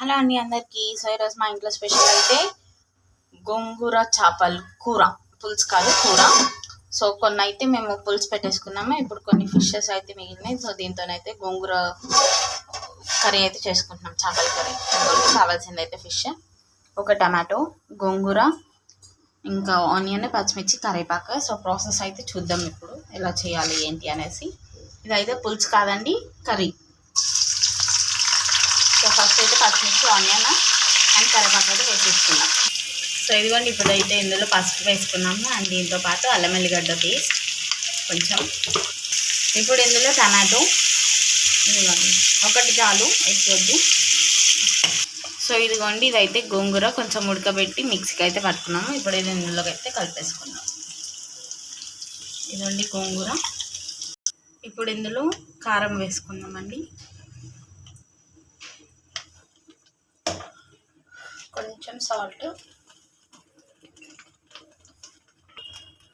Hello అండి అందరికీ. So ఈరోజు మా ఇంట్లో స్పెషల్ అయితే గోంగూర చేపలు కూర పులుసు కాదు కూర. సో కొన్ని అయితే మేము పులుసు పెట్టేసుకున్నాము. ఇప్పుడు కొన్ని ఫిషెస్ అయితే మిగిలినాయి. సో దీంతోనైతే గోంగూర కర్రీ అయితే చేసుకుంటున్నాం చేపల కర్రీ. కావాల్సింది అయితే ఫిష్ ఒక టమాటో గోంగూర ఇంకా ఆనియన్ పచ్చిమిర్చి కరివేపాకు. సో ప్రాసెస్ అయితే చూద్దాం ఇప్పుడు. ఎలా చేయాలి ఏంటి అనేసి. ఇదైతే పులుసు కాదండి కర్రీ. పచ్చిమిర్చి ఆనియన్ అండ్ కరివేపాకు అయితే వేసేసుకున్నాం. సో ఇదిగోండి ఇప్పుడైతే ఇందులో పసుపు వేసుకున్నాము. అండ్ దీంతో పాటు అల్లం ఎల్లిగడ్డ పేస్ట్. కొంచెం ఇప్పుడు ఇందులో టమాటో. ఇదిగోండి ఒకటి చాలు ఎక్కువద్దు సో ఇదిగోండి ఇదైతే గోంగూర కొంచెం ఉడకబెట్టి మిక్సీకి అయితే పట్టుకున్నాము. ఇప్పుడు ఇది ఇందులోకి అయితే కలిపేసుకున్నాం ఇదండి గోంగూర. ఇప్పుడు ఇందులో కారం వేసుకుందామండి. కొంచెం సాల్ట్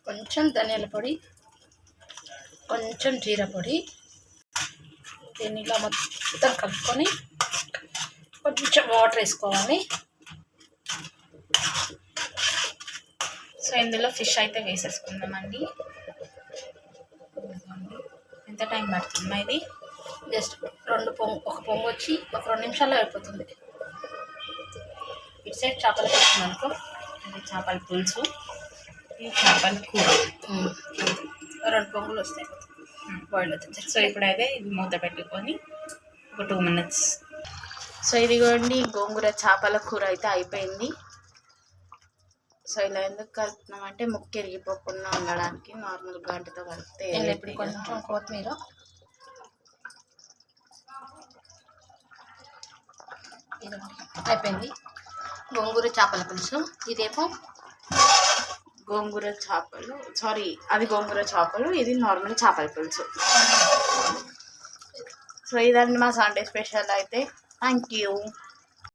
కొంచెం ధనియాల పొడి కొంచెం జీర పొడి. దీన్ని ఇలా మొత్తం కలుపుకొని కొంచెం వాటర్ వేసుకోవాలి. సో ఇందులో ఫిష్ అయితే వేసేసుకుందామండి. ఎంత టైం పడుతుందా? ఇది జస్ట్ రెండు పొంగు ఒక పొంగు వచ్చి ఒక రెండు నిమిషాల్లో అయిపోతుంది. ఇటు సైడ్ చేపలు పెట్టింది అనుకో. ఇది చేపల పులుసు. ఇది చేపల కూర. రెండు పొంగులు వస్తాయి. బాయిల్ అవుతుంది సో ఇప్పుడైతే ఇది మూత పెట్టుకొని ఒక టూ మినిట్స్. సో ఇదిగోండి గోంగూర చేపల కూర అయితే అయిపోయింది. సో ఇలా ఎందుకు కలుపుతున్నామంటే ముక్కు ఎరిగిపోకుండా ఉండడానికి నార్మల్ గంటతో కలిపితే ఇప్పుడు కొంచెం కొత్తిమీర. అయిపోయింది. గోంగూర చేపల పులుసు ఇదేమో గోంగూర చేపలు సారీ అది గోంగూర చేపలు ఇది నార్మల్ చేపల పులుసు. సో ఇదండి మా సండే స్పెషల్ అయితే. Thank you